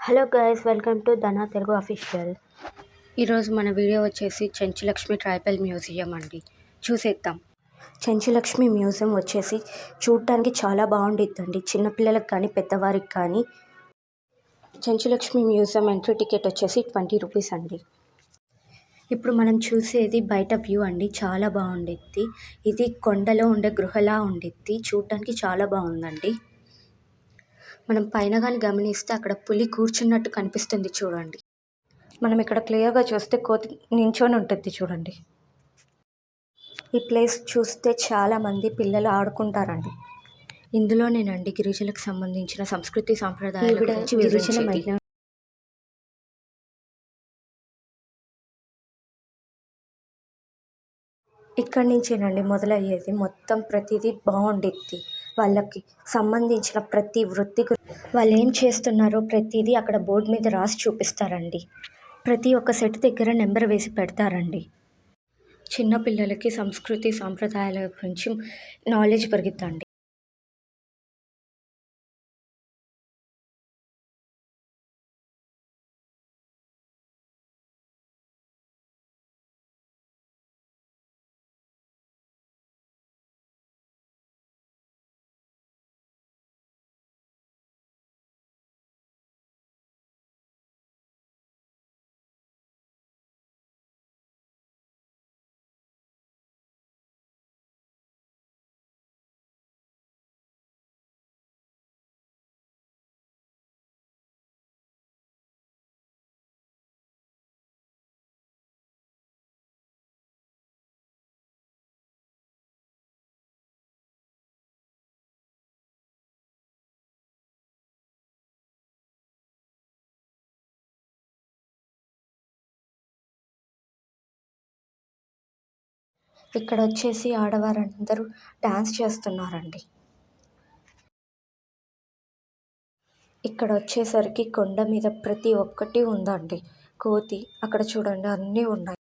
Hello guys welcome to Dhana Telugu official ఈరోజు మన video వచ్చేసి చెంచులక్ష్మి ట్రైబల్ మ్యూజియం అండి. చూసేద్దాం. చెంచులక్ష్మి మ్యూజియం వచ్చేసి చూడటానికి చాలా బాగుండిద్దండి. చిన్నపిల్లలకు కానీ పెద్దవారికి కానీ. చెంచులక్ష్మి మ్యూజియం ఎంట్రీ టికెట్ వచ్చేసి ట్వంటీ రూపీస్ అండి. ఇప్పుడు మనం చూసేది బయట వ్యూ అండి. చాలా బాగుండిద్ది. ఇది కొండలో ఉండే గృహలా ఉండిద్ది. చూడటానికి చాలా బాగుందండి. మనం పైన కానీ గమనిస్తే అక్కడ పులి కూర్చున్నట్టు కనిపిస్తుంది చూడండి. మనం ఇక్కడ క్లియర్గా చూస్తే కోతి నించొని ఉంటుంది చూడండి. ఈ ప్లేస్ చూస్తే చాలామంది పిల్లలు ఆడుకుంటారండి. ఇందులోనేనండి గిరిజనులకు సంబంధించిన సంస్కృతి సాంప్రదాయాల గురించి గిరిజన. ఇక్కడి నుంచేనండి మొదలయ్యేది. మొత్తం ప్రతిదీ బాగుండిద్ది. వాళ్ళకి సంబంధించిన ప్రతి వృత్తి వాళ్ళు ఏం చేస్తున్నారో ప్రతిదీ అక్కడ బోర్డు మీద రాసి చూపిస్తారండి. ప్రతి ఒక్క సెట్ దగ్గర నెంబర్ వేసి పెడతారండి. చిన్నపిల్లలకి సంస్కృతి సాంప్రదాయాల గురించి నాలెడ్జ్ పెరుగుద్దండి ఇక్కడ వచ్చేసి ఆడవారందరూ డాన్స్ చేస్తున్నారండి. ఇక్కడ వచ్చేసరికి కొండ మీద ప్రతి ఒక్కటి ఉందండి. కోతి అక్కడ చూడండి అన్నీ ఉన్నాయి.